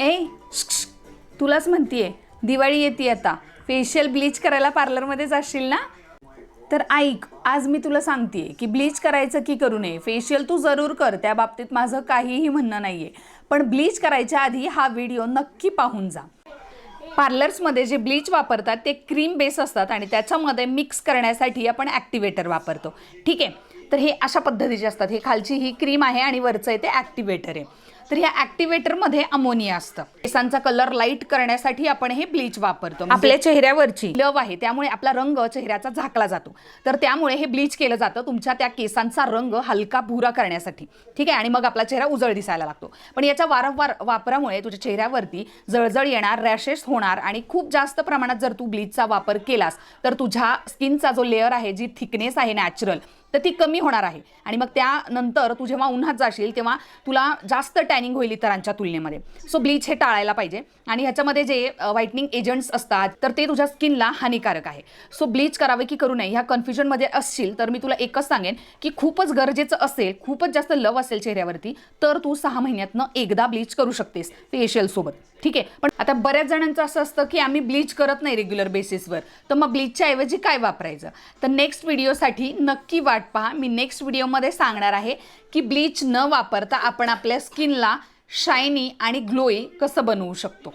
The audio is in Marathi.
ए तुलाच म्हणतीये दिवाळी येते आता. फेशियल ब्लीच करायला पार्लरमध्ये जाशील ना? तर ऐक आज मी तुला सांगतेय की ब्लीच करायचं की करू नये. फेशियल तू जरूर कर त्या बाबतीत माझं काहीही म्हणणं नाहीये. पण ब्लीच करायच्या आधी हा व्हिडिओ नक्की पाहून जा. पार्लर्समध्ये जे ब्लीच वापरतात ते क्रीम बेस असतात आणि त्याच्यामध्ये मिक्स करण्यासाठी आपण ॲक्टिवेटर वापरतो. ठीक आहे? तर हे अशा पद्धतीचे असतात हे खालची ही क्रीम आहे आणि वरचं आहे ते ॲक्टिवेटर आहे. तर ह्या ॲक्टिवेटरमध्ये अमोनिया असतं. केसांचा कलर लाइट करण्यासाठी आपण हे ब्लीच वापरतो. आपल्या चेहऱ्यावरची. लव आहे त्यामुळे आपला रंग चेहऱ्याचा झाकला जातो. तर त्यामुळे हे ब्लीच केलं जातं तुमच्या त्या केसांचा रंग हलका भुरा करण्यासाठी. ठीक आहे? आणि मग आपला चेहरा उजळ दिसायला लागतो. पण याच्या वारंवार वापरामुळे तुझ्या चेहऱ्यावरती जळजळ येणार रॅशेस होणार आणि खूप जास्त प्रमाणात जर तू ब्लीचचा वापर केलास तर तुझ्या स्किनचा जो लेअर आहे जी थिकनेस आहे नॅचरल तर ती कमी होणार आहे. आणि मग त्यानंतर तू जेव्हा उन्हात जाशील तेव्हा तुला जास्त टॅनिंग होईल इतरांच्या तुलनेमध्ये. सो ब्लीच हे टाळायला पाहिजे. आणि ह्याच्यामध्ये जे व्हाईटनिंग एजंट्स असतात तर ते तुझ्या स्किनला हानिकारक आहे. सो ब्लीच करावे की करू नये ह्या कन्फ्युजनमध्ये असशील तर मी तुला एकच सांगेन की खूपच गरजेचं असेल खूपच जास्त लव असेल चेहऱ्यावरती तर तू सहा महिन्यातनं एकदा ब्लीच करू शकतेस फेशियलसोबत ठीक आहे? पण आता बऱ्याच जणांचं असं असतं की आम्ही ब्लीच करत नाही रेग्युलर बेसिसवर तर मग ब्लीचच्या ऐवजी काय वापरायचं? तर नेक्स्ट व्हिडिओसाठी नक्की वाट पहा. मी नेक्स्ट व्हिडिओमध्ये सांगणार आहे की ब्लीच न वापरता आपण आपल्या स्किनला शायनी आणि ग्लोई कसं बनवू शकतो.